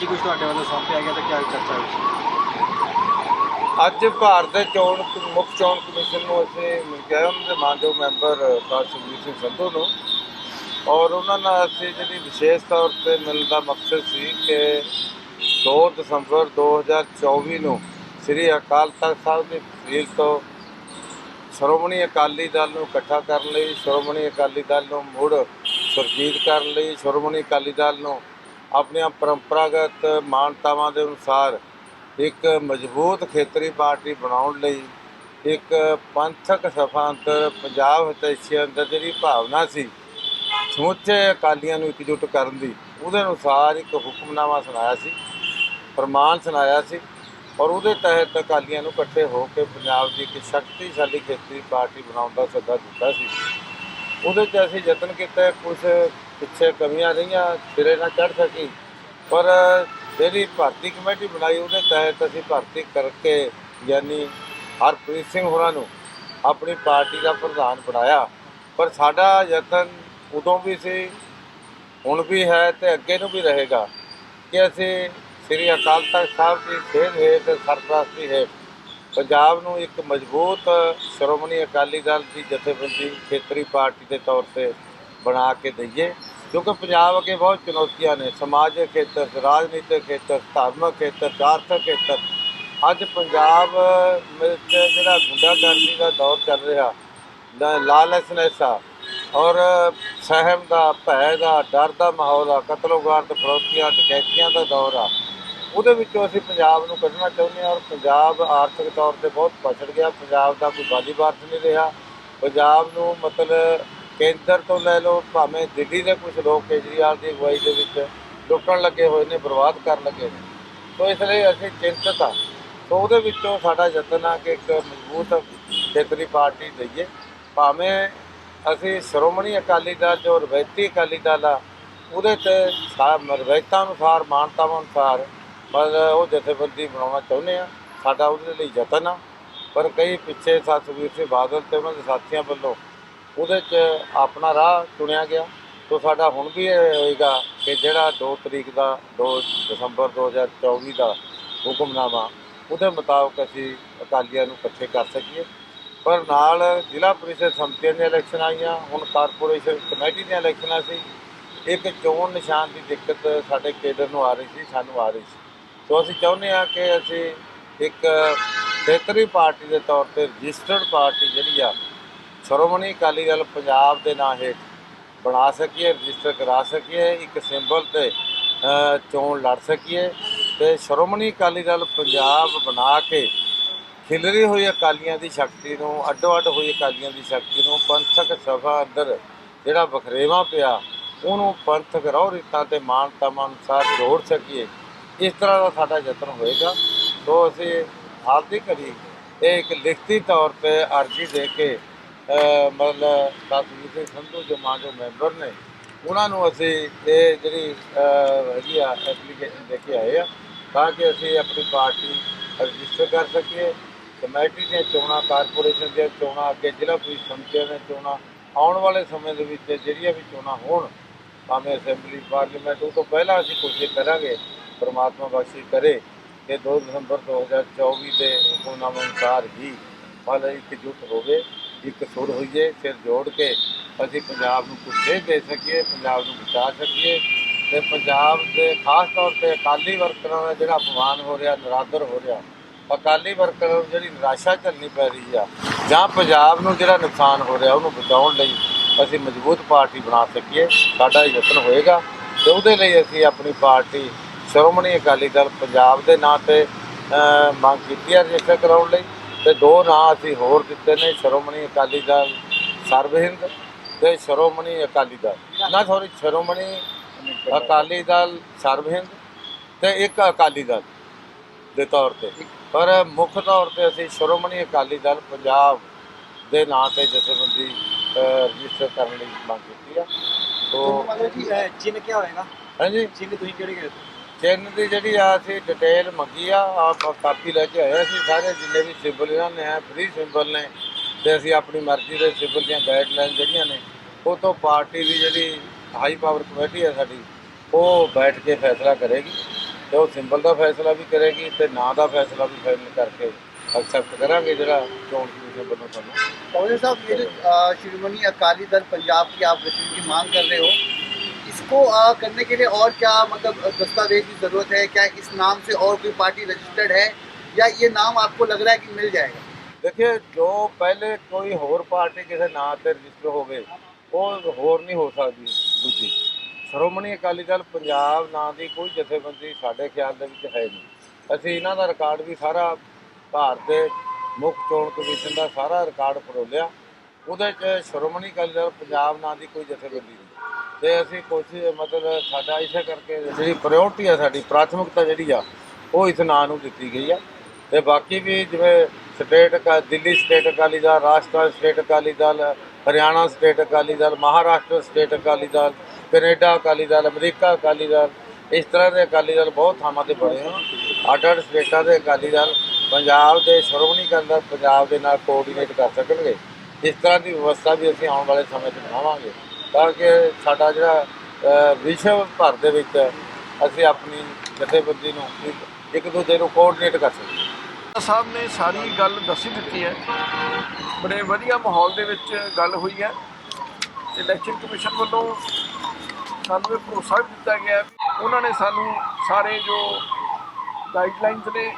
ਕੀ ਕੁਝ ਤੁਹਾਡੇ ਵੱਲੋਂ ਸੌਂਪਿਆ ਗਿਆ ਤੇ ਕੀ ਚਰਚਾ ਹੋਈ ਅੱਜ ਭਾਰਤ ਦੇ ਚੋਣ ਮੁੱਖ ਚੋਣ ਕਮਿਸ਼ਨ ਨੂੰ ਅਸੀਂ ਮਿਲ ਕੇ ਉਹਨਾਂ ਦੇ ਮਾਨਯੋਗ ਮੈਂਬਰ ਡਾਕਟਰ ਸੁਖਬੀਰ ਸਿੰਘ ਸੰਧੂ ਨੂੰ ਔਰ ਉਹਨਾਂ ਨਾਲ ਅਸੀਂ ਜਿਹੜੀ ਵਿਸ਼ੇਸ਼ ਤੌਰ ਤੇ ਮਿਲਣ ਦਾ ਮਕਸਦ ਸੀ ਕਿ 2 ਦਸੰਬਰ 2024 ਨੂੰ ਸ੍ਰੀ ਅਕਾਲ ਤਖਤ ਸਾਹਿਬ ਦੀ ਤਹਿਸੀਲ ਤੋਂ ਸ਼੍ਰੋਮਣੀ ਅਕਾਲੀ ਦਲ ਨੂੰ ਇਕੱਠਾ ਕਰਨ ਲਈ, ਸ਼੍ਰੋਮਣੀ ਅਕਾਲੀ ਦਲ ਨੂੰ ਮੁੜ ਸੁਰਜੀਤ ਕਰਨ ਲਈ, ਸ਼੍ਰੋਮਣੀ ਅਕਾਲੀ ਦਲ ਨੂੰ ਆਪਣੀਆਂ ਪਰੰਪਰਾਗਤ ਮਾਨਤਾਵਾਂ ਦੇ ਅਨੁਸਾਰ ਇੱਕ ਮਜ਼ਬੂਤ ਖੇਤਰੀ ਪਾਰਟੀ ਬਣਾਉਣ ਲਈ ਇੱਕ ਪੰਥਕ ਸਭਾ ਅੰਦਰ ਪੰਜਾਬ ਹਿਤੈਸ਼ੀਆਂ ਅੰਦਰ ਜਿਹੜੀ ਭਾਵਨਾ ਸੀ, ਸਮੁੱਚੇ ਅਕਾਲੀਆਂ ਨੂੰ ਇਕਜੁੱਟ ਕਰਨ ਦੀ, ਉਹਦੇ ਅਨੁਸਾਰ ਇੱਕ ਹੁਕਮਨਾਮਾ ਸੁਣਾਇਆ ਸੀ ਫਰਮਾਨ ਸੁਣਾਇਆ ਸੀ ਔਰ ਉਹਦੇ ਤਹਿਤ ਅਕਾਲੀਆਂ ਨੂੰ ਇਕੱਠੇ ਹੋ ਕੇ ਪੰਜਾਬ ਦੀ ਇੱਕ ਸ਼ਕਤੀਸ਼ਾਲੀ ਖੇਤਰੀ ਪਾਰਟੀ ਬਣਾਉਣ ਦਾ ਸੱਦਾ ਦਿੱਤਾ ਸੀ। ਉਹਦੇ 'ਚ ਅਸੀਂ ਯਤਨ ਕੀਤਾ ਕੁਝ ਪਿੱਛੇ ਕਮੀਆਂ ਰਹੀਆਂ, ਸਿਰੇ ਨਾਲ ਚੜ ਸਕੀ। ਪਰ ਜਿਹੜੀ ਭਰਤੀ ਕਮੇਟੀ ਬਣਾਈ, ਉਹਦੇ ਤਹਿਤ ਅਸੀਂ ਭਰਤੀ ਕਰਕੇ ਯਾਨੀ ਹਰਪ੍ਰੀਤ ਸਿੰਘ ਹੋਰਾਂ ਨੂੰ ਆਪਣੀ ਪਾਰਟੀ ਦਾ ਪ੍ਰਧਾਨ ਬਣਾਇਆ। ਪਰ ਸਾਡਾ ਯਤਨ ਉਦੋਂ ਵੀ ਸੀ, ਹੁਣ ਵੀ ਹੈ ਤੇ ਅੱਗੇ ਨੂੰ ਵੀ ਰਹੇਗਾ ਕਿ ਅਸੀਂ ਸ੍ਰੀ ਅਕਾਲ ਤਖਤ ਸਾਹਿਬ ਦੀ ਸੇਧ ਹੇਠ, ਸਰਪ੍ਰਸਤੀ ਹੇਠ ਪੰਜਾਬ ਨੂੰ ਇੱਕ ਮਜ਼ਬੂਤ ਸ਼੍ਰੋਮਣੀ ਅਕਾਲੀ ਦਲ ਦੀ ਜਥੇਬੰਦੀ ਖੇਤਰੀ ਪਾਰਟੀ ਦੇ ਤੌਰ ਤੇ ਬਣਾ ਕੇ ਦਈਏ, ਕਿਉਂਕਿ ਪੰਜਾਬ ਅੱਗੇ ਬਹੁਤ ਚੁਣੌਤੀਆਂ ਨੇ। ਸਮਾਜਿਕ ਖੇਤਰ, ਰਾਜਨੀਤਿਕ ਖੇਤਰ, ਧਾਰਮਿਕ ਖੇਤਰ ਆਰਥਿਕ ਖੇਤਰ। ਅੱਜ ਪੰਜਾਬ ਵਿੱਚ ਜਿਹੜਾ ਗੁੰਡਾਗਰਦੀ ਦਾ ਦੌਰ ਚੱਲ ਰਿਹਾ, ਲਾ- ਲਾਲਚਨੈਸ ਆ ਔਰ ਸਹਿਮ ਦਾ, ਭੈ ਦਾ, ਡਰ ਦਾ ਮਾਹੌਲ ਆ ਕਤਲੋਗਾਰਦ ਫਰੋਤੀਆਂ, ਡਕੈਤੀਆਂ ਦਾ ਦੌਰ ਆ। ਉਹਦੇ ਵਿੱਚੋਂ ਅਸੀਂ ਪੰਜਾਬ ਨੂੰ ਕੱਢਣਾ ਚਾਹੁੰਦੇ ਹਾਂ ਔਰ ਪੰਜਾਬ ਆਰਥਿਕ ਤੌਰ ਤੇ ਬਹੁਤ ਪਛੜ ਗਿਆ। ਪੰਜਾਬ ਦਾ ਕੋਈ ਬਾਲੀ ਬਾਰਸ ਨਹੀਂ ਰਿਹਾ। ਪੰਜਾਬ ਨੂੰ ਮਤਲਬ ਕੇਂਦਰ ਤੋਂ ਲੈ ਲਓ, ਭਾਵੇਂ ਦਿੱਲੀ ਦੇ ਕੁਝ ਲੋਕ ਕੇਜਰੀਵਾਲ ਦੀ ਅਗਵਾਈ ਦੇ ਵਿੱਚ ਲੁੱਟਣ ਲੱਗੇ ਹੋਏ ਨੇ, ਬਰਬਾਦ ਕਰਨ ਲੱਗੇ ਨੇ। ਸੋ ਇਸ ਲਈ ਅਸੀਂ ਚਿੰਤਤ ਆ ਸੋ ਉਹਦੇ ਵਿੱਚੋਂ ਸਾਡਾ ਯਤਨ ਆ ਕਿ ਇੱਕ ਮਜ਼ਬੂਤ ਖੇਤਰੀ ਪਾਰਟੀ ਦਈਏ। ਭਾਵੇਂ ਅਸੀਂ ਸ਼੍ਰੋਮਣੀ ਅਕਾਲੀ ਦਲ ਜੋ ਰਵਾਇਤੀ ਅਕਾਲੀ ਦਲ ਆ, ਉਹਦੇ ਤੇ ਸਾ- ਰਵਾਇਤਾਂ ਅਨੁਸਾਰ, ਮਾਨਤਾਵਾਂ ਅਨੁਸਾਰ ਪਰ ਉਹ ਜਥੇਬੰਦੀ ਬਣਾਉਣਾ ਚਾਹੁੰਦੇ ਆ। ਸਾਡਾ ਉਹਦੇ ਲਈ ਯਤਨ ਆ। ਪਰ ਕਈ ਪਿੱਛੇ ਸਤਿਵੀਰ ਸਿੰਘ ਬਾਦਲ ਤੇ ਉਹਨਾਂ ਦੇ ਸਾਥੀਆਂ ਵੱਲੋਂ ਉਹਦੇ 'ਚ ਆਪਣਾ ਰਾਹ ਚੁਣਿਆ ਗਿਆ। ਤੋ ਸਾਡਾ ਹੁਣ ਵੀ ਇਹ ਹੋਏਗਾ ਕਿ ਜਿਹੜਾ 2 ਤਰੀਕ ਦਾ 2 ਦਸੰਬਰ 2024 ਦਾ ਹੁਕਮਨਾਮਾ, ਉਹਦੇ ਮੁਤਾਬਕ ਅਸੀਂ ਅਕਾਲੀਆਂ ਨੂੰ ਇਕੱਠੇ ਕਰ ਸਕੀਏ। ਪਰ ਨਾਲ ਜ਼ਿਲ੍ਹਾ ਪ੍ਰੀਸ਼ਦ ਸੰਮਤੀਆਂ ਦੀਆਂ ਇਲੈਕਸ਼ਨ ਆਈਆਂ। ਹੁਣ ਕਾਰਪੋਰੇਸ਼ਨ ਕਮੇਟੀ ਦੀਆਂ ਇਲੈਕਸ਼ਨਾਂ ਸੀ। ਇੱਕ ਚੋਣ ਨਿਸ਼ਾਨ ਦੀ ਦਿੱਕਤ ਸਾਡੇ ਕੇਡਰ ਨੂੰ ਆ ਰਹੀ ਸੀ, ਸਾਨੂੰ ਆ ਰਹੀ ਸੀ। ਸੋ ਅਸੀਂ ਚਾਹੁੰਦੇ ਹਾਂ ਕਿ ਅਸੀਂ ਇੱਕ ਖੇਤਰੀ ਪਾਰਟੀ ਦੇ ਤੌਰ ਤੇ ਰਜਿਸਟਰਡ ਪਾਰਟੀ ਜਿਹੜੀ ਆ, ਸ਼੍ਰੋਮਣੀ ਅਕਾਲੀ ਦਲ ਪੰਜਾਬ ਦੇ ਨਾਂ ਹੇਠ ਬਣਾ ਸਕੀਏ, ਰਜਿਸਟਰ ਕਰਾ ਸਕੀਏ, ਇੱਕ ਸਿੰਬਲ ਤੇ ਚੋਣ ਲੜ ਸਕੀਏ ਤੇ ਸ਼੍ਰੋਮਣੀ ਅਕਾਲੀ ਦਲ ਪੰਜਾਬ ਬਣਾ ਕੇ ਖਿਲਰੀ ਹੋਈ ਅਕਾਲੀਆਂ ਦੀ ਸ਼ਕਤੀ ਨੂੰ, ਅੱਡੋ ਅੱਡ ਹੋਈ ਅਕਾਲੀਆਂ ਦੀ ਸ਼ਕਤੀ ਨੂੰ ਪੰਥਕ ਸਭਾ ਅੰਦਰ ਜਿਹੜਾ ਵਖਰੇਵਾ ਪਿਆ, ਉਹਨੂੰ ਪੰਥਕ ਰਹੁ ਰੀਤਾਂ ਤੇ ਮਾਨਤਾਵਾਂ ਅਨੁਸਾਰ ਜੋੜ ਸਕੀਏ। ਇਸ ਤਰ੍ਹਾਂ ਦਾ ਸਾਡਾ ਯਤਨ ਹੋਏਗਾ। ਸੋ ਅਸੀਂ ਹਾਲ ਦੀ ਘੜੀ ਇਹ ਇੱਕ ਲਿਖਤੀ ਤੌਰ ਤੇ ਅਰਜ਼ੀ ਦੇ ਕੇ ਮਤਲਬ ਸਤਿਗੁਰੂ ਸਿੰਘ ਸੰਧੂ ਜੋ ਮਾਨਯੋਗ ਮੈਂਬਰ ਨੇ, ਉਹਨਾਂ ਨੂੰ ਅਸੀਂ ਇਹ ਜਿਹੜੀ ਹੈਗੀ ਆ ਐਪਲੀਕੇਸ਼ਨ ਦੇ ਕੇ ਆਏ ਆ, ਤਾਂ ਕਿ ਅਸੀਂ ਆਪਣੀ ਪਾਰਟੀ ਰਜਿਸਟਰ ਕਰ ਸਕੀਏ। ਕਮੇਟੀ ਦੀਆਂ ਚੋਣਾਂ, ਕਾਰਪੋਰੇਸ਼ਨ ਦੀਆਂ ਚੋਣਾਂ, ਅੱਗੇ ਜ਼ਿਲ੍ਹਾ ਪੁਲਿਸ ਸੰਮਤੀਆਂ ਦੀਆਂ ਚੋਣਾਂ, ਆਉਣ ਵਾਲੇ ਸਮੇਂ ਦੇ ਵਿੱਚ ਜਿਹੜੀਆਂ ਵੀ ਚੋਣਾਂ ਹੋਣ, ਭਾਵੇਂ ਅਸੈਂਬਲੀ, ਪਾਰਲੀਮੈਂਟ, ਉਹ ਤੋਂ ਪਹਿਲਾਂ ਅਸੀਂ ਕੋਸ਼ਿਸ਼ ਕਰਾਂਗੇ ਪ੍ਰਮਾਤਮਾ ਬਖਸ਼ਿਸ਼ ਕਰੇ ਕਿ 2 ਦਸੰਬਰ 2024 ਦੇ ਹੁਕਮਨਾਮੇ ਅਨੁਸਾਰ ਹੀ ਮਤਲਬ ਇਕਜੁੱਟ ਹੋਵੇ, ਇੱਕ ਸੁਰ ਹੋਈਏ ਸਿਰ ਜੋੜ ਕੇ ਅਸੀਂ ਪੰਜਾਬ ਨੂੰ ਕੁਝ ਸੇਧ ਦੇ ਸਕੀਏ, ਪੰਜਾਬ ਨੂੰ ਬਚਾ ਸਕੀਏ ਤੇ ਪੰਜਾਬ ਦੇ ਖਾਸ ਤੌਰ ਤੇ ਅਕਾਲੀ ਵਰਕਰਾਂ ਦਾ ਜਿਹੜਾ ਅਪਮਾਨ ਹੋ ਰਿਹਾ, ਨਰਾਦਰ ਹੋ ਰਿਹਾ, ਅਕਾਲੀ ਵਰਕਰਾਂ ਨੂੰ ਜਿਹੜੀ ਨਿਰਾਸ਼ਾ ਝੱਲਣੀ ਪੈ ਰਹੀ ਆ ਜਾਂ ਪੰਜਾਬ ਨੂੰ ਜਿਹੜਾ ਨੁਕਸਾਨ ਹੋ ਰਿਹਾ ਉਹਨੂੰ ਬਚਾਉਣ ਲਈ ਅਸੀਂ ਮਜ਼ਬੂਤ ਪਾਰਟੀ ਬਣਾ ਸਕੀਏ, ਸਾਡਾ ਇਹ ਯਤਨ ਹੋਏਗਾ ਤੇ ਉਹਦੇ ਲਈ ਅਸੀਂ ਆਪਣੀ ਪਾਰਟੀ ਸ਼੍ਰੋਮਣੀ ਅਕਾਲੀ ਦਲ ਪੰਜਾਬ ਦੇ ਨਾਂ ਤੇ ਮੰਗ ਕੀਤੀ ਹੈ ਰਜਿਸਟਰ ਕਰਾਉਣ ਲਈ ਤੇ ਦੋ ਨਾਂ ਅਸੀਂ ਹੋਰ ਦਿੱਤੇ ਨੇ ਸ਼੍ਰੋਮਣੀ ਅਕਾਲੀ ਦਲ ਸਰਬਹਿੰਦ ਤੇ ਸ਼੍ਰੋਮਣੀ ਅਕਾਲੀ ਦਲ। ਨਾ ਸੌਰੀ ਸ਼੍ਰੋਮਣੀ ਅਕਾਲੀ ਦਲ ਸਰਬਹਿੰਦ ਤੇ ਇੱਕ ਅਕਾਲੀ ਦਲ ਦੇ ਤੌਰ ਤੇ। ਪਰ ਮੁੱਖ ਤੌਰ ਤੇ ਅਸੀਂ ਸ਼੍ਰੋਮਣੀ ਅਕਾਲੀ ਦਲ ਪੰਜਾਬ ਦੇ ਨਾਂ ਤੇ ਜਥੇਬੰਦੀ ਰਜਿਸਟਰ ਕਰਨ ਲਈ ਮੰਗ ਕੀਤੀ ਆ ਤੋਂ ਤੋ ਜੀ ਚਿੰਨ ਕੀ ਹੋਏਗਾ? ਹਾਂਜੀ। ਚਿੰਨ ਤੁਸੀਂ ਕਿਹੜੇ ਕਿਹੜੇ ਤਿੰਨ ਦੀ ਜਿਹੜੀ ਆ ਅਸੀਂ ਡਿਟੇਲ ਮੰਗੀ ਆ ਆ ਕਾਪੀ ਲੈ ਕੇ ਆਏ ਅਸੀਂ ਸਾਰੇ, ਜਿੰਨੇ ਵੀ ਸਿੰਬਲ ਇਹਨਾਂ ਨੇ ਆ ਫ੍ਰੀ ਸਿੰਬਲ ਨੇ, ਤੇ ਅਸੀਂ ਆਪਣੀ ਮਰਜ਼ੀ ਦੇ ਸਿੰਬਲ ਦੀਆਂ ਗਾਈਡਲਾਈਨ ਜਿਹੜੀਆਂ ਨੇ, ਉਹ ਤੋਂ ਪਾਰਟੀ ਦੀ ਜਿਹੜੀ ਹਾਈ ਪਾਵਰ ਕਮੇਟੀ ਆ ਸਾਡੀ, ਉਹ ਬੈਠ ਕੇ ਫੈਸਲਾ ਕਰੇਗੀ, ਤੇ ਉਹ ਸਿੰਬਲ ਦਾ ਫੈਸਲਾ ਵੀ ਕਰੇਗੀ, ਤੇ ਨਾਂ ਦਾ ਫੈਸਲਾ ਵੀ ਫਾਈਨਲ ਕਰਕੇ ਅਕਸੈਪਟ ਕਰਾਂਗੇ ਜਿਹੜਾ ਚੋਣ ਕਮਿਸ਼ਨ ਵੱਲੋਂ ਸਾਨੂੰ ਪੌਣੇ ਸਾਹਿਬ ਇਹ ਸ਼੍ਰੋਮਣੀ ਅਕਾਲੀ ਦਲ ਪੰਜਾਬ ਦੀ ਆਪ ਗਠਨ ਦੀ ਮੰਗ ਕਰ ਰਹੇ ਹੋ? इसको अ, करने के लिए और क्या मतलब अ, दस्तावेज की जरूरत है क्या इस नाम से और कोई पार्टी रजिस्टर्ड है या ये नाम आपको लग रहा है कि मिल जाएगा ਦੇਖਿਏ ਜੋ ਪਹਿਲੇ ਕੋਈ ਹੋਰ ਪਾਰਟੀ ਕਿਸੇ ਨਾਂ ਤੇ ਰਜਿਸਟਰ ਹੋਵੇ ਉਹ ਹੋਰ ਨਹੀਂ ਹੋ ਸਕਦੀ ਦੂਜੀ ਸ਼੍ਰੋਮਣੀ ਅਕਾਲੀ ਦਲ ਪੰਜਾਬ ਨਾਂ ਦੀ ਕੋਈ ਜਥੇਬੰਦੀ ਸਾਡੇ ਖਿਆਲ ਦੇ ਵਿੱਚ ਹੈ ਨਹੀਂ ਅਸੀਂ ਇਹਨਾਂ ਦਾ ਰਿਕਾਰਡ ਵੀ ਸਾਰਾ ਭਾਰਤ ਦੇ ਮੁੱਖ ਚੋਣ ਕਮਿਸ਼ਨ ਦਾ ਸਾਰਾ ਰਿਕਾਰਡ ਫਰੋਲਿਆ ਉਹਦੇ 'ਚ ਸ਼੍ਰੋਮਣੀ ਅਕਾਲੀ ਦਲ ਪੰਜਾਬ ਨਾਂ ਦੀ ਕੋਈ ਜਥੇਬੰਦੀ ਨਹੀਂ ਤੇ ਅਸੀਂ ਕੋਸ਼ਿਸ਼ ਮਤਲਬ ਸਾਡਾ ਇਸੇ ਕਰਕੇ ਜਿਹੜੀ ਪ੍ਰਾਇੋਰਟੀ ਆ ਸਾਡੀ, ਪ੍ਰਾਥਮਿਕਤਾ ਜਿਹੜੀ ਆ, ਉਹ ਇਸ ਨਾਂ ਨੂੰ ਦਿੱਤੀ ਗਈ ਆ। ਤੇ ਬਾਕੀ ਵੀ ਜਿਵੇਂ state ਅਕਾ Delhi state Akali Dal Rajasthan state Akali Dal, Haryana state Akali Dal, Maharashtra state Akali Dal, Canada Akali Dal, America Akali Dal, ਇਸ ਤਰ੍ਹਾਂ ਦੇ ਅਕਾਲੀ ਦਲ ਬਹੁਤ ਥਾਵਾਂ ਤੇ ਬਣੇ ਆ। ਅੱਡ ਅੱਡ ਸਟੇਟਾਂ ਦੇ ਅਕਾਲੀ ਦਲ ਪੰਜਾਬ ਦੇ ਸ਼੍ਰੋਮਣੀ ਅਕਾਲੀ ਪੰਜਾਬ ਦੇ ਨਾਲ ਕੋਆਰਡੀਨੇਟ ਕਰ ਸਕਣਗੇ। ਇਸ ਤਰ੍ਹਾਂ ਦੀ ਵਿਵਸਥਾ ਵੀ ਅਸੀਂ ਆਉਣ ਵਾਲੇ ਸਮੇਂ 'ਚ ਬਣਾਵਾਂਗੇ। ਤਾਂ ਕਿ ਸਾਡਾ ਜਿਹੜਾ ਵਿਸ਼ਵ ਭਰ ਦੇ ਵਿੱਚ ਅਸੀਂ ਆਪਣੀ ਜਥੇਬੰਦੀ ਨੂੰ ਇੱਕ- ਇੱਕ ਦੂਜੇ ਨੂੰ ਕੋਆਰਡੀਨੇਟ ਕਰ ਸਕੀਏ। ਸਾਹਿਬ ਨੇ ਸਾਰੀ ਗੱਲ ਦੱਸੀ ਦਿੱਤੀ ਹੈ। ਬੜੇ ਵਧੀਆ ਮਾਹੌਲ ਦੇ ਵਿੱਚ ਗੱਲ ਹੋਈ ਹੈ। ਇਲੈਕਸ਼ਨ ਕਮਿਸ਼ਨ ਵੱਲੋਂ ਸਾਨੂੰ ਇਹ ਭਰੋਸਾ ਵੀ ਦਿੱਤਾ ਗਿਆ ਵੀ ਉਹਨਾਂ ਨੇ ਸਾਨੂੰ ਸਾਰੇ ਜੋ ਗਾਈਡਲਾਈਨਸ ਨੇ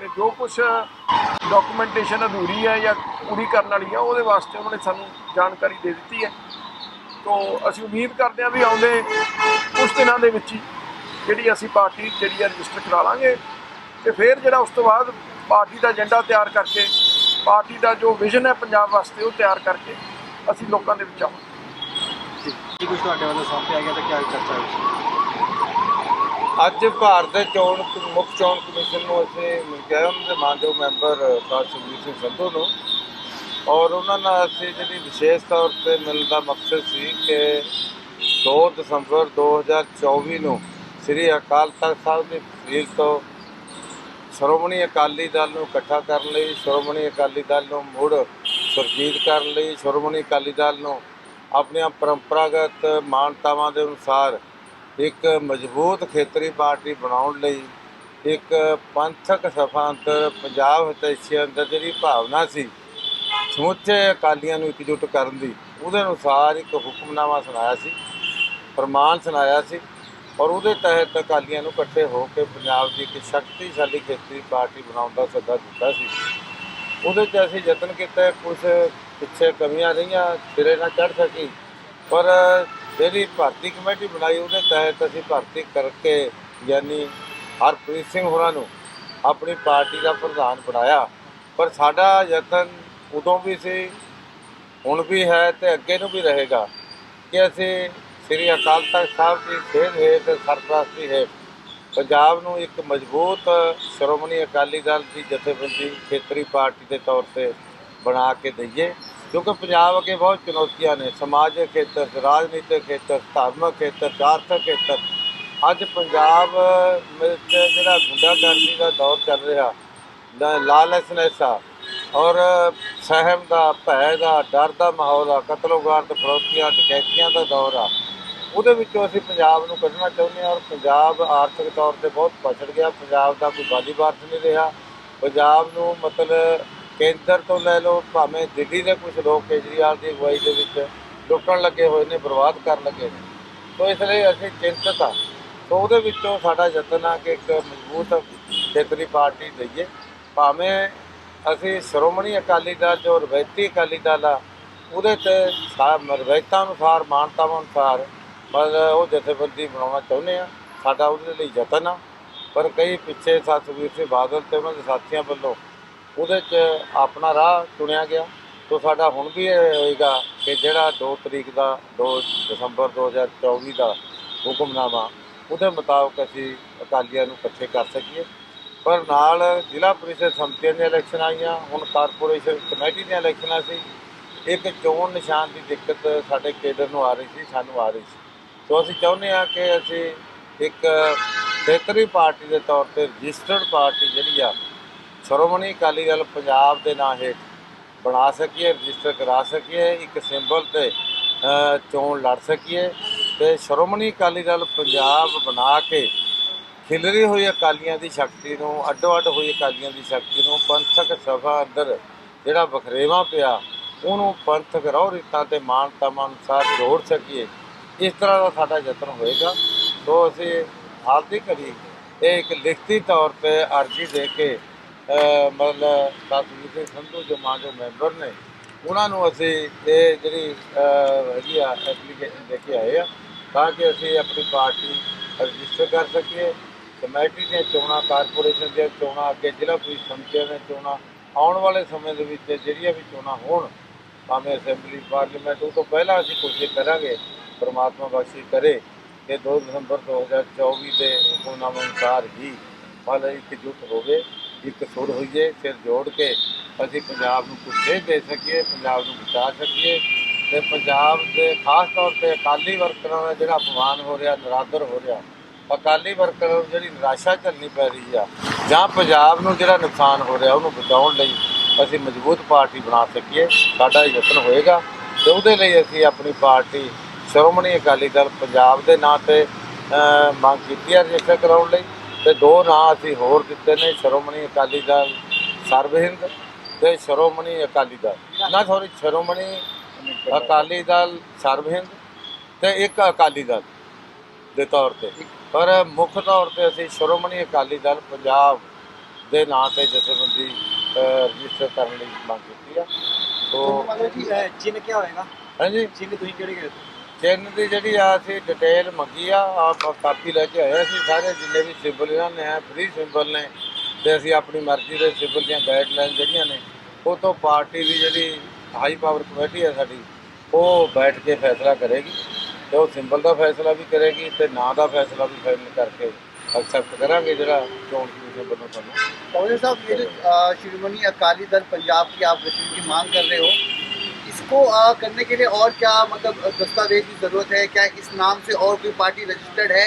ਤੇ ਜੋ ਕੁਝ ਡਾਕੂਮੈਂਟੇਸ਼ਨ ਅਧੂਰੀ ਹੈ ਜਾਂ ਪੂਰੀ ਕਰਨ ਵਾਲੀ ਹੈ, ਉਹਦੇ ਵਾਸਤੇ ਉਹਨਾਂ ਨੇ ਸਾਨੂੰ ਜਾਣਕਾਰੀ ਦੇ ਦਿੱਤੀ ਹੈ। ਤੋਂ ਅਸੀਂ ਉਮੀਦ ਕਰਦੇ ਹਾਂ ਵੀ ਆਉਂਦੇ ਕੁਝ ਦਿਨਾਂ ਦੇ ਵਿੱਚ ਹੀ ਜਿਹੜੀ ਅਸੀਂ ਪਾਰਟੀ ਜਿਹੜੀ ਹੈ ਰਜਿਸਟਰ ਕਰਾ ਲਾਂਗੇ ਤੇ ਫਿਰ ਜਿਹੜਾ ਉਸ ਤੋਂ ਬਾਅਦ ਪਾਰਟੀ ਦਾ ਏਜੰਡਾ ਤਿਆਰ ਕਰਕੇ ਪਾਰਟੀ ਦਾ ਜੋ ਵਿਜ਼ਨ ਹੈ ਪੰਜਾਬ ਵਾਸਤੇ ਉਹ ਤਿਆਰ ਕਰਕੇ ਅਸੀਂ ਲੋਕਾਂ ਦੇ ਵਿੱਚ ਆਵਾਂਗੇ। ਕੀ ਕੁਝ ਤੁਹਾਡੇ ਵੱਲੋਂ ਸੌਂਪਿਆ ਗਿਆ ਤਾਂ ਕੀ ਚਰਚਾ ਹੋਈ? ਅੱਜ ਭਾਰਤ ਦੇ ਚੋਣ ਮੁੱਖ ਚੋਣ ਕਮਿਸ਼ਨ ਨੂੰ ਅਸੀਂ ਮਿਲ ਆਏ ਉਹਨਾਂ ਦੇ ਮਾਨਯੋਗ ਮੈਂਬਰ ਸਰ ਸੁਖਬੀਰ ਸਿੰਘ ਸੰਧੂ ਨੂੰ। ਔਰ ਉਹਨਾਂ ਨਾਲ ਅਸੀਂ ਜਿਹੜੀ ਵਿਸ਼ੇਸ਼ ਤੌਰ ਤੇ ਮਿਲਣ ਦਾ ਮਕਸਦ ਸੀ ਕਿ 2 ਦਸੰਬਰ 2024 ਨੂੰ ਸ੍ਰੀ ਅਕਾਲ ਤਖਤ ਸਾਹਿਬ ਦੀ ਤਸਵੀਰ ਤੋਂ ਸ਼੍ਰੋਮਣੀ ਅਕਾਲੀ ਦਲ ਨੂੰ ਇਕੱਠਾ ਕਰਨ ਲਈ, ਸ਼੍ਰੋਮਣੀ ਅਕਾਲੀ ਦਲ ਨੂੰ ਮੁੜ ਸੁਰਜੀਤ ਕਰਨ ਲਈ, ਸ਼੍ਰੋਮਣੀ ਅਕਾਲੀ ਦਲ ਨੂੰ ਆਪਣੀਆਂ ਪਰੰਪਰਾਗਤ ਮਾਨਤਾਵਾਂ ਦੇ ਅਨੁਸਾਰ ਇੱਕ ਮਜ਼ਬੂਤ ਖੇਤਰੀ ਪਾਰਟੀ ਬਣਾਉਣ ਲਈ ਇੱਕ ਪੰਥਕ ਸਭਾ ਅੰਦਰ ਪੰਜਾਬ ਹਿਤੈਸ਼ੀ ਅੰਦਰ ਜਿਹੜੀ ਭਾਵਨਾ ਸੀ ਸਮੁੱਚੇ ਅਕਾਲੀਆਂ ਨੂੰ ਇਕਜੁੱਟ ਕਰਨ ਦੀ ਉਹਦੇ ਅਨੁਸਾਰ ਇੱਕ ਹੁਕਮਨਾਮਾ ਸੁਣਾਇਆ ਸੀ ਫਰਮਾਨ ਸੁਣਾਇਆ ਸੀ ਔਰ ਉਹਦੇ ਤਹਿਤ ਅਕਾਲੀਆਂ ਨੂੰ ਇਕੱਠੇ ਹੋ ਕੇ ਪੰਜਾਬ ਦੀ ਇੱਕ ਸ਼ਕਤੀਸ਼ਾਲੀ ਖੇਤਰੀ ਪਾਰਟੀ ਬਣਾਉਣ ਦਾ ਸੱਦਾ ਦਿੱਤਾ ਸੀ। ਉਹਦੇ 'ਚ ਅਸੀਂ ਯਤਨ ਕੀਤਾ ਕੁਝ ਪਿੱਛੇ ਕਮੀਆਂ ਰਹੀਆਂ, ਸਿਰੇ ਨਾ ਚੜ ਸਕੀ, ਪਰ ਜਿਹੜੀ ਭਰਤੀ ਕਮੇਟੀ ਬਣਾਈ ਉਹਦੇ ਤਹਿਤ ਅਸੀਂ ਭਰਤੀ ਕਰਕੇ ਯਾਨੀ ਹਰਪ੍ਰੀਤ ਸਿੰਘ ਹੋਰਾਂ ਨੂੰ ਆਪਣੀ ਪਾਰਟੀ ਦਾ ਪ੍ਰਧਾਨ ਬਣਾਇਆ। ਪਰ ਸਾਡਾ ਯਤਨ ਉਦੋਂ ਵੀ ਸੀ ਹੁਣ ਵੀ ਹੈ ਤੇ ਅੱਗੇ ਨੂੰ ਵੀ ਰਹੇਗਾ। ਕਿ ਅਸੀਂ ਸ੍ਰੀ ਅਕਾਲ ਤਖਤ ਸਾਹਿਬ ਦੀ ਸੇਧ ਹੇਠ ਸਰਪ੍ਰਸਤੀ ਹੇਠ ਪੰਜਾਬ ਨੂੰ ਇੱਕ ਮਜ਼ਬੂਤ ਸ਼੍ਰੋਮਣੀ ਅਕਾਲੀ ਦਲ ਦੀ ਜਥੇਬੰਦੀ ਖੇਤਰੀ ਪਾਰਟੀ ਦੇ ਤੌਰ ਤੇ ਬਣਾ ਕੇ ਦਈਏ ਕਿਉਂਕਿ ਪੰਜਾਬ ਅੱਗੇ ਬਹੁਤ ਚੁਣੌਤੀਆਂ ਨੇ। ਸਮਾਜਿਕ ਖੇਤਰ ਰਾਜਨੀਤਿਕ ਖੇਤਰ ਧਾਰਮਿਕ ਖੇਤਰ 'ਚ, ਆਰਥਿਕ ਖੇਤਰ। ਅੱਜ ਪੰਜਾਬ ਵਿੱਚ ਜਿਹੜਾ ਗੁੰਡਾਗਰਦੀ ਦਾ ਦੌਰ ਚੱਲ ਰਿਹਾ ਦਾ ਲਾਲਚਨੈਸ ਆ ਔਰ ਸਹਿਮ ਦਾ, ਭੈ ਦਾ, ਡਰ ਦਾ ਮਾਹੌਲ ਆ ਕਤਲੋਗਾਰਤ ਫਰੋਤੀਆਂ, ਡਕੈਤੀਆਂ ਦਾ ਦੌਰ ਆ। ਉਹਦੇ ਵਿੱਚੋਂ ਅਸੀਂ ਪੰਜਾਬ ਨੂੰ ਕੱਢਣਾ ਚਾਹੁੰਦੇ ਹਾਂ ਔਰ ਪੰਜਾਬ ਆਰਥਿਕ ਤੌਰ ਤੇ ਬਹੁਤ ਪਛੜ ਗਿਆ। ਪੰਜਾਬ ਦਾ ਕੋਈ ਬਾਲੀਬਾਰਤ ਨਹੀਂ ਰਿਹਾ। ਪੰਜਾਬ ਨੂੰ ਮਤਲਬ ਕੇਂਦਰ ਤੋਂ ਲੈ ਲਓ, ਭਾਵੇਂ ਦਿੱਲੀ ਦੇ ਕੁਝ ਲੋਕ ਕੇਜਰੀਵਾਲ ਦੀ ਅਗਵਾਈ ਦੇ ਵਿੱਚ ਲੁੱਟਣ ਲੱਗੇ ਹੋਏ ਨੇ, ਬਰਬਾਦ ਕਰਨ ਲੱਗੇ ਨੇ। ਸੋ ਇਸ ਲਈ ਅਸੀਂ ਚਿੰਤਤ ਆ। ਸੋ ਉਹਦੇ ਵਿੱਚੋਂ ਸਾਡਾ ਯਤਨ ਆ ਕਿ ਇੱਕ ਮਜ਼ਬੂਤ ਖੇਤਰੀ ਪਾਰਟੀ ਦਈਏ। ਭਾਵੇਂ ਅਸੀਂ ਸ਼੍ਰੋਮਣੀ ਅਕਾਲੀ ਦਲ ਜੋ ਰਵਾਇਤੀ ਅਕਾਲੀ ਦਲ ਆ, ਉਹਦੇ ਤੇ ਸਾ- ਰਵਾਇਤਾਂ ਅਨੁਸਾਰ, ਮਾਨਤਾਵਾਂ ਅਨੁਸਾਰ ਮਤਲਬ ਉਹ ਜਥੇਬੰਦੀ ਬਣਾਉਣਾ ਚਾਹੁੰਦੇ ਆ। ਸਾਡਾ ਉਹਦੇ ਲਈ ਯਤਨ ਆ। ਪਰ ਕਈ ਪਿੱਛੇ ਸਤਿਗੁਰੂ ਸਿੰਘ ਬਾਦਲ ਤੇ ਉਹਨਾਂ ਦੇ ਸਾਥੀਆਂ ਵੱਲੋਂ ਉਹਦੇ 'ਚ ਆਪਣਾ ਰਾਹ ਚੁਣਿਆ ਗਿਆ। ਤੋਂ ਸਾਡਾ ਹੁਣ ਵੀ ਇਹ ਹੋਏਗਾ ਕਿ ਜਿਹੜਾ 2 ਤਰੀਕ ਦਾ 2 ਦਸੰਬਰ 2024 ਦਾ ਹੁਕਮਨਾਮਾ ਉਹਦੇ ਮੁਤਾਬਕ ਅਸੀਂ ਅਕਾਲੀਆਂ ਨੂੰ ਇਕੱਠੇ ਕਰ ਸਕੀਏ। ਪਰ ਨਾਲ ਜ਼ਿਲ੍ਹਾ ਪ੍ਰੀਸ਼ਦ ਸੰਮਤੀਆਂ ਦੀਆਂ ਇਲੈਕਸ਼ਨ ਆਈਆਂ, ਹੁਣ ਕਾਰਪੋਰੇਸ਼ਨ ਕਮੇਟੀ ਦੀਆਂ ਇਲੈਕਸ਼ਨਾਂ ਸੀ। ਇੱਕ ਚੋਣ ਨਿਸ਼ਾਨ ਦੀ ਦਿੱਕਤ ਸਾਡੇ ਕੇਡਰ ਨੂੰ ਆ ਰਹੀ ਸੀ, ਸਾਨੂੰ ਆ ਰਹੀ ਸੀ। ਸੋ ਅਸੀਂ ਚਾਹੁੰਦੇ ਹਾਂ ਕਿ ਅਸੀਂ ਇੱਕ ਖੇਤਰੀ ਪਾਰਟੀ ਦੇ ਤੌਰ ਤੇ ਰਜਿਸਟਰਡ ਪਾਰਟੀ ਜਿਹੜੀ ਆ, ਸ਼੍ਰੋਮਣੀ ਅਕਾਲੀ ਦਲ ਪੰਜਾਬ ਦੇ ਨਾਂ ਹੇਠ ਬਣਾ ਸਕੀਏ, ਰਜਿਸਟਰ ਕਰਾ ਸਕੀਏ, ਇੱਕ ਸਿੰਬਲ ਤੇ ਚੋਣ ਲੜ ਸਕੀਏ ਤੇ ਸ਼੍ਰੋਮਣੀ ਅਕਾਲੀ ਦਲ ਪੰਜਾਬ ਬਣਾ ਕੇ ਖਿਲਰੀ ਹੋਈ ਅਕਾਲੀਆਂ ਦੀ ਸ਼ਕਤੀ ਨੂੰ ਅੱਡੋ ਅੱਡ ਹੋਈ ਅਕਾਲੀਆਂ ਦੀ ਸ਼ਕਤੀ ਨੂੰ, ਪੰਥਕ ਸਭਾ ਅੰਦਰ ਜਿਹੜਾ ਵਖਰੇਵਾ ਪਿਆ, ਉਹਨੂੰ ਪੰਥਕ ਰਹੁ ਰੀਤਾਂ ਤੇ ਮਾਨਤਾਵਾਂ ਅਨੁਸਾਰ ਜੋੜ ਸਕੀਏ। ਇਸ ਤਰ੍ਹਾਂ ਦਾ ਸਾਡਾ ਯਤਨ ਹੋਏਗਾ। ਸੋ ਅਸੀਂ ਹਾਲ ਦੀ ਘੜੀ ਇਹ ਇੱਕ ਲਿਖਤੀ ਤੌਰ ਤੇ ਅਰਜ਼ੀ ਦੇ ਕੇ ਮਤਲਬ ਸਤਿਗੁਰੂ ਸਿੰਘ ਸੰਧੂ ਜੋ ਮਾਂ ਜੋ ਮੈਂਬਰ ਨੇ, ਉਹਨਾਂ ਨੂੰ ਅਸੀਂ ਇਹ ਜਿਹੜੀ ਹੈਗੀ ਆ ਐਪਲੀਕੇਸ਼ਨ ਦੇ ਕੇ ਆਏ ਆ, ਤਾਂ ਕਿ ਅਸੀਂ ਆਪਣੀ ਪਾਰਟੀ ਰਜਿਸਟਰ ਕਰ ਸਕੀਏ। ਕਮੇਟੀ ਦੀਆਂ ਚੋਣਾਂ, ਕਾਰਪੋਰੇਸ਼ਨ ਦੀਆਂ ਚੋਣਾਂ, ਅੱਗੇ ਜ਼ਿਲ੍ਹਾ ਪੁਲਿਸ ਸੰਚਾਲਨ ਦੀਆਂ ਚੋਣਾਂ, ਆਉਣ ਵਾਲੇ ਸਮੇਂ ਦੇ ਵਿੱਚ ਜਿਹੜੀਆਂ ਵੀ ਚੋਣਾਂ ਹੋਣ, ਭਾਵੇਂ ਅਸੈਂਬਲੀ, ਪਾਰਲੀਮੈਂਟ, ਉਹ ਤੋਂ ਪਹਿਲਾਂ ਅਸੀਂ ਕੋਸ਼ਿਸ਼ ਕਰਾਂਗੇ ਪਰਮਾਤਮਾ ਬਖਸ਼ੀ ਕਰੇ ਕਿ 2 ਦਸੰਬਰ 2024 ਦੇ ਹੁਕਮਨਾਮੇ ਅਨੁਸਾਰ ਹੀ ਮਤਲਬ ਇਕਜੁੱਟ ਹੋਵੇ, ਇੱਕ ਸੁਰ ਹੋਈਏ, ਸਿਰ ਜੋੜ ਕੇ ਅਸੀਂ ਪੰਜਾਬ ਨੂੰ ਕੁਝ ਸੇਧ ਦੇ ਸਕੀਏ, ਪੰਜਾਬ ਨੂੰ ਬਚਾ ਸਕੀਏ ਤੇ ਪੰਜਾਬ ਦੇ ਖਾਸ ਤੌਰ ਤੇ ਅਕਾਲੀ ਵਰਕਰਾਂ ਦਾ ਜਿਹੜਾ ਅਪਮਾਨ ਹੋ ਰਿਹਾ, ਨਰਾਦਰ ਹੋ ਰਿਹਾ ਅਕਾਲੀ ਵਰਕਰ ਨੂੰ ਜਿਹੜੀ ਨਿਰਾਸ਼ਾ ਝੱਲਣੀ ਪੈ ਰਹੀ ਆ, ਜਾਂ ਪੰਜਾਬ ਨੂੰ ਜਿਹੜਾ ਨੁਕਸਾਨ ਹੋ ਰਿਹਾ ਉਹਨੂੰ ਬਚਾਉਣ ਲਈ ਅਸੀਂ ਮਜ਼ਬੂਤ ਪਾਰਟੀ ਬਣਾ ਸਕੀਏ, ਸਾਡਾ ਯਤਨ ਹੋਏਗਾ ਤੇ ਉਹਦੇ ਲਈ ਅਸੀਂ ਆਪਣੀ ਪਾਰਟੀ ਸ਼੍ਰੋਮਣੀ ਅਕਾਲੀ ਦਲ ਪੰਜਾਬ ਦੇ ਨਾਂ ਤੇ ਮੰਗ ਕੀਤੀ ਹੈ ਰਜਿਸਟਰ ਕਰਾਉਣ ਲਈ ਤੇ ਦੋ ਨਾਂ ਅਸੀਂ ਹੋਰ ਦਿੱਤੇ ਨੇ, ਸ਼੍ਰੋਮਣੀ ਅਕਾਲੀ ਦਲ ਸਰਬਹਿੰਦ ਤੇ ਸ਼੍ਰੋਮਣੀ ਅਕਾਲੀ ਦਲ। ਨਾ ਸੌਰੀ ਸ਼੍ਰੋਮਣੀ ਅਕਾਲੀ ਦਲ ਸਰਬਹਿੰਦ ਤੇ ਇੱਕ ਅਕਾਲੀ ਦਲ। ਦੇ ਤੌਰ ਤੇ। ਪਰ ਮੁੱਖ ਤੌਰ ਤੇ ਅਸੀਂ ਸ਼੍ਰੋਮਣੀ ਅਕਾਲੀ ਦਲ ਪੰਜਾਬ ਦੇ ਨਾਂ ਤੇ ਜਥੇਬੰਦੀ ਰਜਿਸਟਰ ਕਰਨ ਲਈ ਮੰਗ ਕੀਤੀ ਆ। ਸੋ ਮਤਲਬ ਕਿ ਹੋਏਗਾ? ਹਾਂਜੀ। ਚਿੰਨ੍ਹ ਤੁਸੀਂ ਕਿਹੜੇ ਕਿਹੜੇ ਚਿੰਨ੍ਹ ਦੀ ਜਿਹੜੀ ਆ ਅਸੀਂ ਡਿਟੇਲ ਮੰਗੀ ਆ ਆਪ ਕਾਪੀ ਲੈ ਕੇ ਆਏ ਅਸੀਂ ਸਾਰੇ ਜਿੰਨੇ ਵੀ ਸਿੰਬਲ ਇਹਨਾਂ ਨੇ ਆ ਫ੍ਰੀ ਸਿੰਬਲ ਨੇ ਤੇ ਅਸੀਂ ਆਪਣੀ ਮਰਜ਼ੀ ਦੇ ਸਿੰਬਲ ਦੀਆਂ ਗਾਈਡਲਾਈਨ ਜਿਹੜੀਆਂ ਨੇ ਉਹ ਤੋਂ ਪਾਰਟੀ ਦੀ ਜਿਹੜੀ ਹਾਈ ਪਾਵਰ ਕਮੇਟੀ ਹੈ ਸਾਡੀ ਉਹ ਬੈਠ ਕੇ ਫੈਸਲਾ ਕਰੇਗੀ। ਤੇ ਉਹ ਸਿੰਬਲ ਦਾ ਫੈਸਲਾ ਵੀ ਕਰੇਗੀ ਤੇ ਨਾਂ ਦਾ ਫੈਸਲਾ ਵੀ ਫਾਈਨਲ ਕਰਕੇ ਐਕਸੈਪਟ ਕਰਾਂਗੇ ਜਿਹੜਾ ਚੋਣ ਕਮਿਸ਼ਨ ਵੱਲੋਂ ਤੁਹਾਨੂੰ कांग्रेस साहब ये जो अ, शिरोमणि अकाली दल पंजाब की आप गठन की मांग कर रहे हो इसको अ, करने के लिए और क्या मतलब अ, दस्तावेज की जरूरत है क्या इस नाम से और कोई पार्टी रजिस्टर्ड है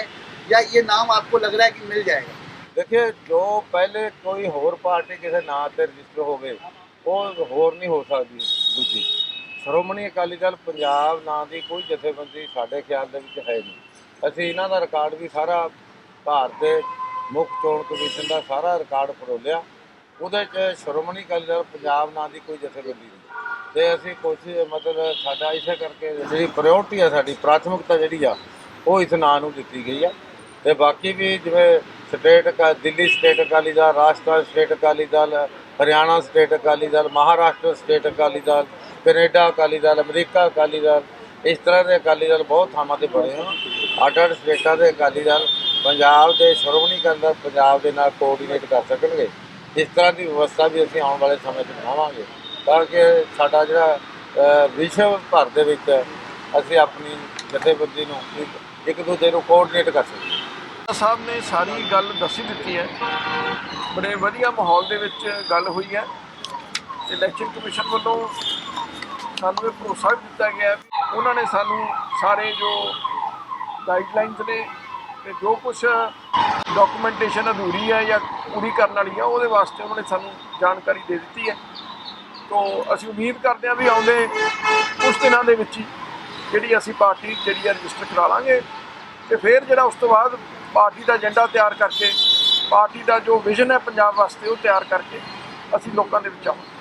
या ये नाम आपको लग रहा है कि मिल जाएगा ਦੇਖਿਏ ਜੋ ਪਹਿਲੇ ਕੋਈ ਹੋਰ ਪਾਰਟੀ ਕਿਸੇ ਨਾਂ ਤੇ ਰਜਿਸਟਰ ਹੋਵੇ ਉਹ ਹੋਰ ਨਹੀਂ ਹੋ ਸਕਦੀ ਦੂਜੀ ਸ਼੍ਰੋਮਣੀ ਅਕਾਲੀ ਦਲ ਪੰਜਾਬ ਨਾਂ ਦੀ ਕੋਈ ਜਥੇਬੰਦੀ ਸਾਡੇ ਖਿਆਲ ਦੇ ਵਿੱਚ ਹੈ ਨਹੀਂ। ਅਸੀਂ ਇਹਨਾਂ ਦਾ ਰਿਕਾਰਡ ਵੀ ਸਾਰਾ ਭਾਰਤ ਦੇ ਮੁੱਖ ਚੋਣ ਕਮਿਸ਼ਨ ਦਾ ਸਾਰਾ ਰਿਕਾਰਡ ਫਰੋਲਿਆ ਉਹਦੇ 'ਚ ਸ਼੍ਰੋਮਣੀ ਅਕਾਲੀ ਦਲ ਪੰਜਾਬ ਨਾਂ ਦੀ ਕੋਈ ਜਥੇਬੰਦੀ ਨਹੀਂ। ਤੇ ਅਸੀਂ ਕੋਸ਼ਿਸ਼ ਮਤਲਬ ਸਾਡਾ ਇਸੇ ਕਰਕੇ ਜਿਹੜੀ ਪ੍ਰਾਇੋਰਟੀ ਆ ਸਾਡੀ, ਪ੍ਰਾਥਮਿਕਤਾ ਜਿਹੜੀ ਆ, ਉਹ ਇਸ ਨਾਂ ਨੂੰ ਦਿੱਤੀ ਗਈ ਆ। ਤੇ ਬਾਕੀ ਵੀ ਜਿਵੇਂ state ਅਕਾ- Delhi state Akali Dal Rajasthan state Akali Dal, Haryana state Akali Dal, Maharashtra state Akali Dal Canada, Akali Dal, America Akali Dal, ਇਸ ਤਰ੍ਹਾਂ ਦੇ ਅਕਾਲੀ ਦਲ ਬਹੁਤ ਥਾਵਾਂ ਤੇ ਬਣੇ ਹਨ ਅੱਡ ਅੱਡ ਸਟੇਟਾਂ ਦੇ ਅਕਾਲੀ ਦਲ ਪੰਜਾਬ ਦੇ ਸ਼੍ਰੋਮਣੀ ਅਕਾਲੀ ਪੰਜਾਬ ਦੇ ਨਾਲ ਕੋਆਰਡੀਨੇਟ ਕਰ ਸਕਣਗੇ। ਇਸ ਤਰ੍ਹਾਂ ਦੀ ਵਿਵਸਥਾ ਵੀ ਅਸੀਂ ਆਉਣ ਵਾਲੇ ਸਮੇਂ 'ਚ ਬਣਾਵਾਂਗੇ। ਤਾਂ ਕਿ ਸਾਡਾ ਜਿਹੜਾ ਵਿਸ਼ਵ ਭਰ ਦੇ ਵਿੱਚ ਅਸੀਂ ਆਪਣੀ ਜਥੇਬੰਦੀ ਨੂੰ ਇੱਕ- ਇੱਕ ਦੂਜੇ ਨੂੰ ਕੋਆਰਡੀਨੇਟ ਕਰ ਸਕੀਏ। ਸਾਹਿਬ ਨੇ ਸਾਰੀ ਗੱਲ ਦੱਸੀ ਦਿੱਤੀ ਹੈ। ਬੜੇ ਵਧੀਆ ਮਾਹੌਲ ਦੇ ਵਿੱਚ ਗੱਲ ਹੋਈ ਹੈ। ਇਲੈਕਸ਼ਨ ਕਮਿਸ਼ਨ ਵੱਲੋਂ ਸਾਨੂੰ ਇਹ ਭਰੋਸਾ ਵੀ ਦਿੱਤਾ ਗਿਆ ਵੀ ਉਹਨਾਂ ਨੇ ਸਾਨੂੰ ਸਾਰੇ ਜੋ ਗਾਈਡਲਾਈਨਸ ਨੇ ਤੇ ਜੋ ਕੁਝ ਡਾਕੂਮੈਂਟੇਸ਼ਨ ਅਧੂਰੀ ਹੈ ਜਾਂ ਪੂਰੀ ਕਰਨ ਵਾਲੀ ਹੈ, ਉਹਦੇ ਵਾਸਤੇ ਉਹਨਾਂ ਨੇ ਸਾਨੂੰ ਜਾਣਕਾਰੀ ਦੇ ਦਿੱਤੀ ਹੈ। ਤੋਂ ਅਸੀਂ ਉਮੀਦ ਕਰਦੇ ਹਾਂ ਵੀ ਆਉਂਦੇ ਕੁਝ ਦਿਨਾਂ ਦੇ ਵਿੱਚ ਹੀ ਜਿਹੜੀ ਅਸੀਂ ਪਾਰਟੀ ਜਿਹੜੀ ਹੈ ਰਜਿਸਟਰ ਕਰਾ ਲਾਂਗੇ ਤੇ ਫਿਰ ਜਿਹੜਾ ਉਸ ਤੋਂ ਬਾਅਦ ਪਾਰਟੀ ਦਾ ਏਜੰਡਾ ਤਿਆਰ ਕਰਕੇ, ਪਾਰਟੀ ਦਾ ਜੋ ਵਿਜ਼ਨ ਹੈ ਪੰਜਾਬ ਵਾਸਤੇ ਉਹ ਤਿਆਰ ਕਰਕੇ ਅਸੀਂ ਲੋਕਾਂ ਦੇ ਵਿੱਚ ਆਵਾਂਗੇ।